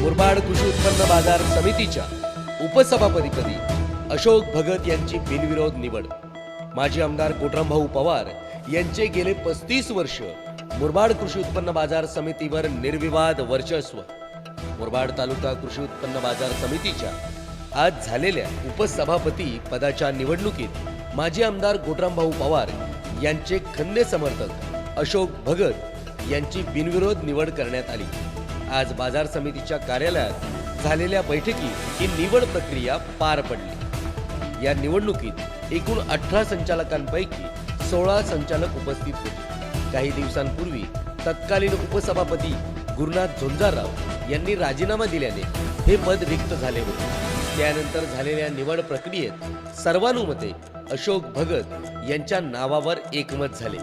मुरबाड कृषी उत्पन्न बाजार समितीच्या उपसभापतीपदी अशोक भगत यांची बिनविरोध निवड. माजी आमदार कोटरामभाऊ पवार यांचे गेले पस्तीस वर्ष मुरबाड कृषी उत्पन्न बाजार समितीवर निर्विवाद वर्चस्व. मुरबाड तालुका कृषी उत्पन्न बाजार समितीच्या आज झालेल्या उपसभापती पदाच्या निवडणुकीत माजी आमदार गोटरामभाऊ पवार यांचे खंदे समर्थक अशोक भगत यांची बिनविरोध निवड करण्यात आली. आज बाजार समितीच्या कार्यालयात झालेल्या बैठकीत ही निवड प्रक्रिया पार पडली. या निवडणुकीत एकूण अठरा संचालकांपैकी सोळा संचालक उपस्थित होते. काही दिवसांपूर्वी तत्कालीन उपसभापती गुरुनाथ झुंजारराव यांनी राजीनामा दिल्याने हे पद रिक्त झाले होते. त्यानंतर झालेल्या निवड प्रक्रियेत सर्वानुमते अशोक भगत यांच्या नावावर एकमत झाले.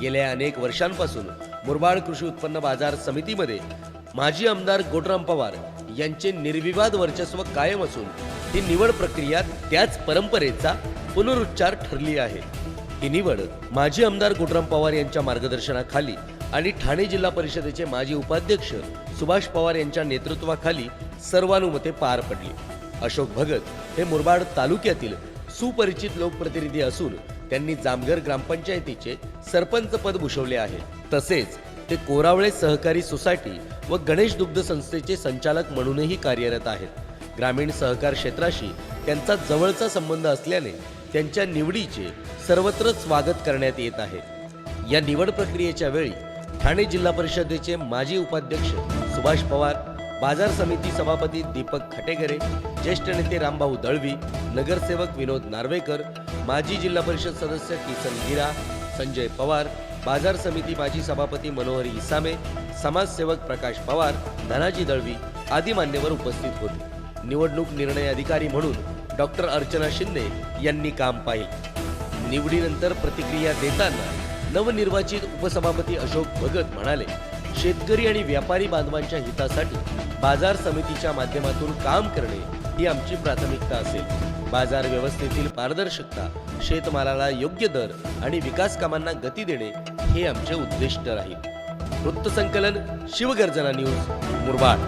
गेल्या अनेक वर्षांपासून मुरबाड कृषी उत्पन्न बाजार समितीमध्ये माजी आमदार गोटराम पवार यांचे निर्विवाद वर्चस्व कायम असून ही निवड प्रक्रिया त्याच परंपरेचा पुनरुच्चार ठरली आहे. ही निवड माजी आमदार गोटराम पवार यांच्या मार्गदर्शनाखाली आणि ठाणे जिल्हा परिषदेचे माजी उपाध्यक्ष सुभाष पवार यांच्या नेतृत्वाखाली सर्वानुमते पार पडली. अशोक भगत हे मुरबाड तालुक्यातील सुपरिचित लोकप्रतिनिधी असून त्यांनी जामघर ग्रामपंचायतीचे सरपंच पद भूषवले आहे. तसेच ते कोरावळे सहकारी सोसायटी व गणेश दुग्ध संस्थेचे संचालक म्हणूनही कार्यरत आहेत. ग्रामीण सहकार क्षेत्राशी त्यांचा जवळचा संबंध असल्याने त्यांच्या निवडीचे सर्वत्र स्वागत करण्यात येत आहे. या निवड प्रक्रियेच्या वेळी ठाणे जिल्हा परिषदेचे माजी उपाध्यक्ष सुभाष पवार बाजार समिती सभापती दीपक खटेकरे ज्येष्ठ नेते रामभाऊ दळवी नगरसेवक विनोद नार्वेकर माजी जिल्हा परिषद सदस्य किसन गिरा संजय पवार बाजार समिती माजी सभापती मनोहर इसामे समाजसेवक प्रकाश पवार धनाजी दळवी आदी मान्यवर उपस्थित होते. निवडणूक निर्णय अधिकारी म्हणून डॉक्टर अर्चना शिंदे यांनी काम पाहिले. निवडीनंतर प्रतिक्रिया देताना नवनिर्वाचित उपसभापती अशोक भगत म्हणाले शेतकरी आणि व्यापारी बांधवांच्या हितासाठी बाजार समितीच्या माध्यमातून काम करणे ही आमची प्राथमिकता असेल. बाजार व्यवस्थेतील पारदर्शकता शेतमालाला योग्य दर आणि विकास कामांना गती देणे हे आमचे उद्दिष्ट राहील. वृत्तसंकलन शिवगर्जना न्यूज मुरबाड.